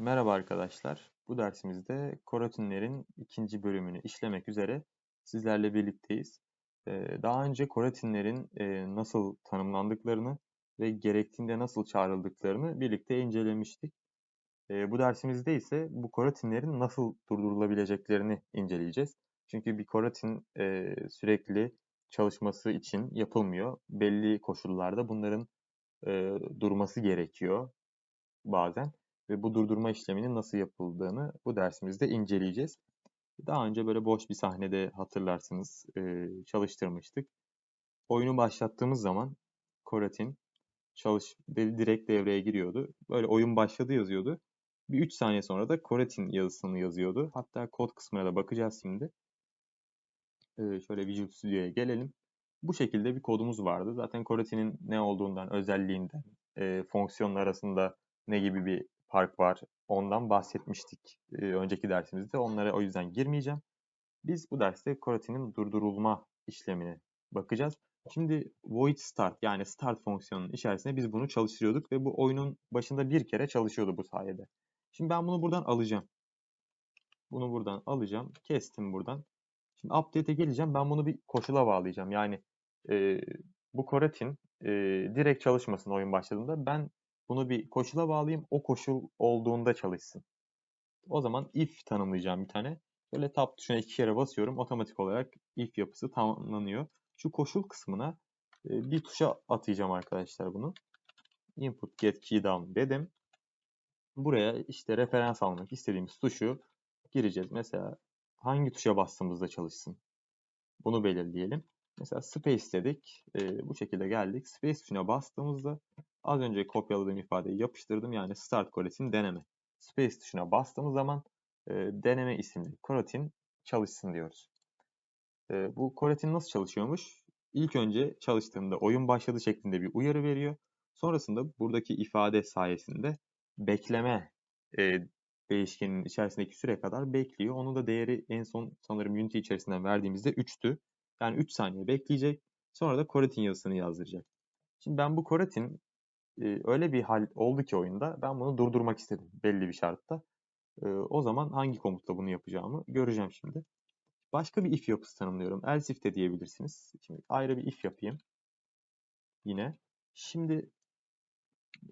Merhaba arkadaşlar. Bu dersimizde korotinlerin ikinci bölümünü işlemek üzere sizlerle birlikteyiz. Ee, Daha önce korotinlerin e, nasıl tanımlandıklarını ve gerektiğinde nasıl çağrıldıklarını birlikte incelemiştik. Ee, Bu dersimizde ise bu korotinlerin nasıl durdurulabileceklerini inceleyeceğiz. Çünkü bir korotin e, sürekli çalışması için yapılmıyor. Belli koşullarda bunların e, durması gerekiyor bazen ve bu durdurma işleminin nasıl yapıldığını bu dersimizde inceleyeceğiz. Daha önce böyle boş bir sahnede hatırlarsınız çalıştırmıştık. Oyunu başlattığımız zaman Koratin çalış direkt devreye giriyordu. Böyle oyun başladı yazıyordu. Bir 3 saniye sonra da Koratin yazısını yazıyordu. Hatta kod kısmına da bakacağız şimdi. Şöyle Visual Studio'ya gelelim. Bu şekilde bir kodumuz vardı. Zaten Koratin'in ne olduğundan, özelliğinden, e, fonksiyonlar arasında ne gibi bir fark var ondan bahsetmiştik e, önceki dersimizde. Onlara o yüzden girmeyeceğim. Biz bu derste Koratin'in durdurulma işlemine bakacağız. Şimdi void start yani start fonksiyonunun içerisinde biz bunu çalıştırıyorduk ve bu oyunun başında bir kere çalışıyordu bu sayede. Şimdi ben bunu buradan alacağım. Bunu buradan alacağım. Kestim buradan. Şimdi update'e geleceğim. Ben bunu bir koşula bağlayacağım. Yani e, bu Koratin e, direkt çalışmasın oyun başladığında. Ben bunu bir koşula bağlayayım. O koşul olduğunda çalışsın. O zaman if tanımlayacağım bir tane. Böyle tab tuşuna iki kere basıyorum. Otomatik olarak if yapısı tamamlanıyor. Şu koşul kısmına e, bir tuşa atayacağım arkadaşlar bunu. Input get key down dedim. Buraya işte referans almak istediğimiz tuşu gireceğiz. Mesela hangi tuşa bastığımızda çalışsın? Bunu belirleyelim. Mesela space dedik. E, bu şekilde geldik. Space tuşuna bastığımızda az önce kopyaladığım ifadeyi yapıştırdım. Yani start korotin deneme. Space tuşuna bastığımız zaman e, deneme isimli korotin çalışsın diyoruz. E, bu korotin nasıl çalışıyormuş? İlk önce çalıştığında oyun başladı şeklinde bir uyarı veriyor. Sonrasında buradaki ifade sayesinde bekleme e, değişkenin içerisindeki süre kadar bekliyor. Onun da değeri en son sanırım Unity içerisinden verdiğimizde 3'tü. Yani 3 saniye bekleyecek. Sonra da korotin yazısını yazdıracak. Şimdi ben bu korotin e, öyle bir hal oldu ki oyunda ben bunu durdurmak istedim belli bir şartta. E, o zaman hangi komutla bunu yapacağımı göreceğim şimdi. Başka bir if yapısı tanımlıyorum. Else if de diyebilirsiniz. Şimdi ayrı bir if yapayım. Yine. Şimdi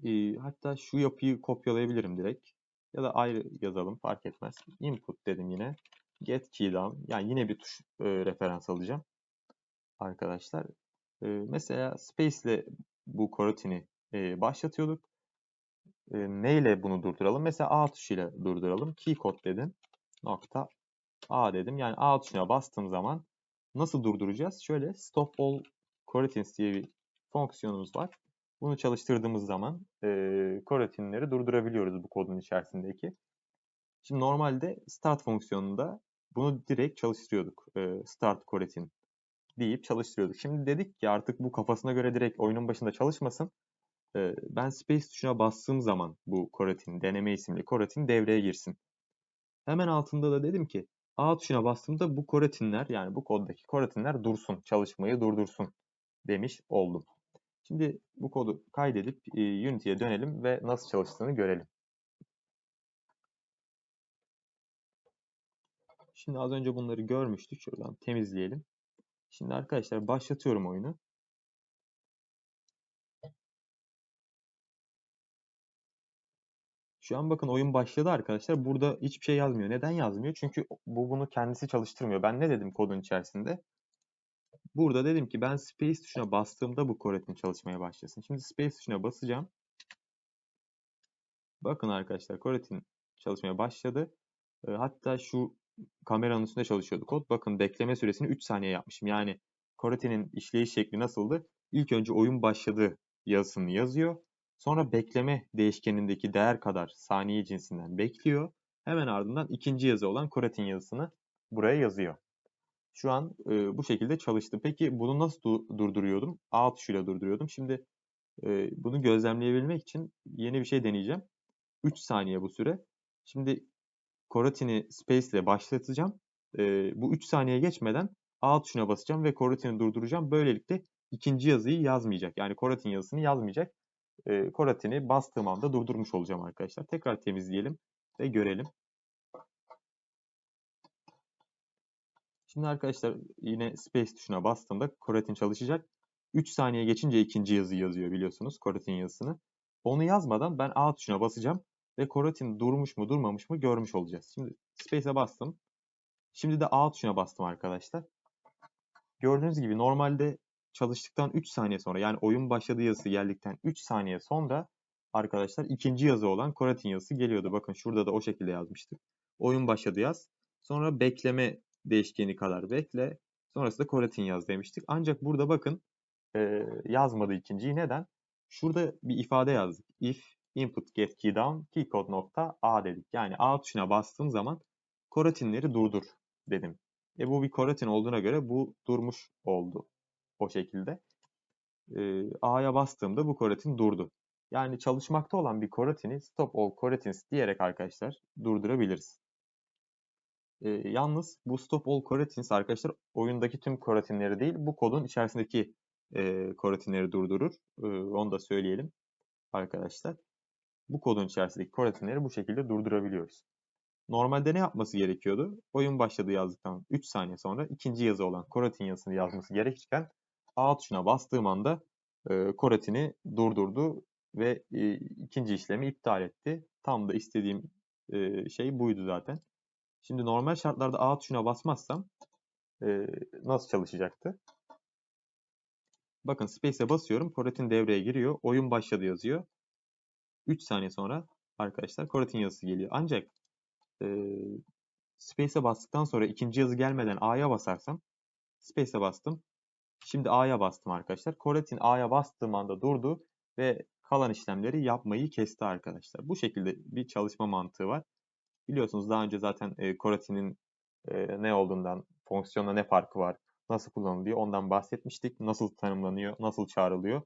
e, hatta şu yapıyı kopyalayabilirim direkt. Ya da ayrı yazalım fark etmez. Input dedim yine. Get key down. Yani yine bir tuş e, referans alacağım. Arkadaşlar. E, mesela space ile bu korotini e, başlatıyorduk. E, neyle bunu durduralım? Mesela A tuşuyla durduralım. Key code dedim. Nokta A dedim. Yani A tuşuna bastığım zaman nasıl durduracağız? Şöyle stop all coroutines diye bir fonksiyonumuz var. Bunu çalıştırdığımız zaman e, coroutines durdurabiliyoruz bu kodun içerisindeki. Şimdi normalde start fonksiyonunda bunu direkt çalıştırıyorduk. E, start coroutine deyip çalıştırıyorduk. Şimdi dedik ki artık bu kafasına göre direkt oyunun başında çalışmasın. Ben space tuşuna bastığım zaman bu coroutine, deneme isimli coroutine devreye girsin. Hemen altında da dedim ki A tuşuna bastığımda bu korotinler yani bu koddaki korotinler dursun, çalışmayı durdursun demiş oldum. Şimdi bu kodu kaydedip e, Unity'ye dönelim ve nasıl çalıştığını görelim. Şimdi az önce bunları görmüştük. Şuradan temizleyelim. Şimdi arkadaşlar başlatıyorum oyunu. Şu an bakın oyun başladı arkadaşlar. Burada hiçbir şey yazmıyor. Neden yazmıyor? Çünkü bu bunu kendisi çalıştırmıyor. Ben ne dedim kodun içerisinde? Burada dedim ki ben space tuşuna bastığımda bu koretin çalışmaya başlasın. Şimdi space tuşuna basacağım. Bakın arkadaşlar koretin çalışmaya başladı. Hatta şu kameranın üstünde çalışıyordu kod. Bakın bekleme süresini 3 saniye yapmışım. Yani koretinin işleyiş şekli nasıldı? İlk önce oyun başladı yazısını yazıyor. Sonra bekleme değişkenindeki değer kadar saniye cinsinden bekliyor. Hemen ardından ikinci yazı olan Koretin yazısını buraya yazıyor. Şu an e, bu şekilde çalıştı. Peki bunu nasıl du- durduruyordum? A tuşuyla durduruyordum. Şimdi e, bunu gözlemleyebilmek için yeni bir şey deneyeceğim. 3 saniye bu süre. Şimdi Coroutini space ile başlatacağım. E, bu 3 saniye geçmeden A tuşuna basacağım ve Coroutini durduracağım. Böylelikle ikinci yazıyı yazmayacak. Yani Coroutine yazısını yazmayacak e, Koratini bastığım anda durdurmuş olacağım arkadaşlar. Tekrar temizleyelim. ve görelim. Şimdi arkadaşlar yine space tuşuna bastığımda korotin çalışacak. 3 saniye geçince ikinci yazı yazıyor biliyorsunuz korotin yazısını. Onu yazmadan ben A tuşuna basacağım ve korotin durmuş mu durmamış mı görmüş olacağız. Şimdi space'e bastım. Şimdi de A tuşuna bastım arkadaşlar. Gördüğünüz gibi normalde çalıştıktan 3 saniye sonra yani oyun başladığı yazısı geldikten 3 saniye sonra arkadaşlar ikinci yazı olan korotin yazısı geliyordu. Bakın şurada da o şekilde yazmıştık. Oyun başladı yaz. Sonra bekleme değişkeni kadar bekle. Sonrasında korotin yaz demiştik. Ancak burada bakın e, yazmadı ikinciyi. Neden? Şurada bir ifade yazdık. If input get key down key code nokta a dedik. Yani a tuşuna bastığım zaman korotinleri durdur dedim. E bu bir korotin olduğuna göre bu durmuş oldu o şekilde. E, A'ya bastığımda bu korotin durdu. Yani çalışmakta olan bir korotini stop all coroutines diyerek arkadaşlar durdurabiliriz. E, yalnız bu stop all coroutines arkadaşlar oyundaki tüm korotinleri değil bu kodun içerisindeki e, korotinleri durdurur. E, onu da söyleyelim arkadaşlar. Bu kodun içerisindeki korotinleri bu şekilde durdurabiliyoruz. Normalde ne yapması gerekiyordu? Oyun başladı yazdıktan 3 saniye sonra ikinci yazı olan korotin yazısını yazması gerekirken A tuşuna bastığım anda e, korotini durdurdu ve e, ikinci işlemi iptal etti. Tam da istediğim e, şey buydu zaten. Şimdi normal şartlarda A tuşuna basmazsam e, nasıl çalışacaktı? Bakın Space'e basıyorum. Korotin devreye giriyor. Oyun başladı yazıyor. 3 saniye sonra arkadaşlar korotin yazısı geliyor. Ancak e, Space'e bastıktan sonra ikinci yazı gelmeden A'ya basarsam Space'e bastım. Şimdi A'ya bastım arkadaşlar. Korotin A'ya bastığım anda durdu ve kalan işlemleri yapmayı kesti arkadaşlar. Bu şekilde bir çalışma mantığı var. Biliyorsunuz daha önce zaten e, Coroutines e, ne olduğundan, fonksiyonla ne farkı var, nasıl kullanılıyor ondan bahsetmiştik. Nasıl tanımlanıyor, nasıl çağrılıyor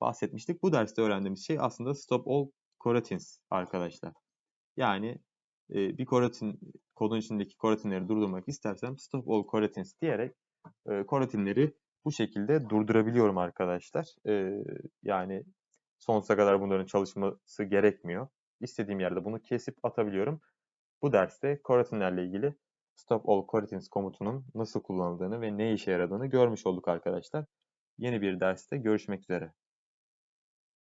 bahsetmiştik. Bu derste öğrendiğimiz şey aslında stop all coroutines arkadaşlar. Yani e, bir coroutine kodun içindeki coroutine'leri durdurmak istersem stop all coroutines diyerek e, coroutine'leri bu şekilde durdurabiliyorum arkadaşlar. E, yani sonsuza kadar bunların çalışması gerekmiyor. İstediğim yerde bunu kesip atabiliyorum. Bu derste coroutine'lerle ilgili stop all coroutines komutunun nasıl kullanıldığını ve ne işe yaradığını görmüş olduk arkadaşlar. Yeni bir derste görüşmek üzere.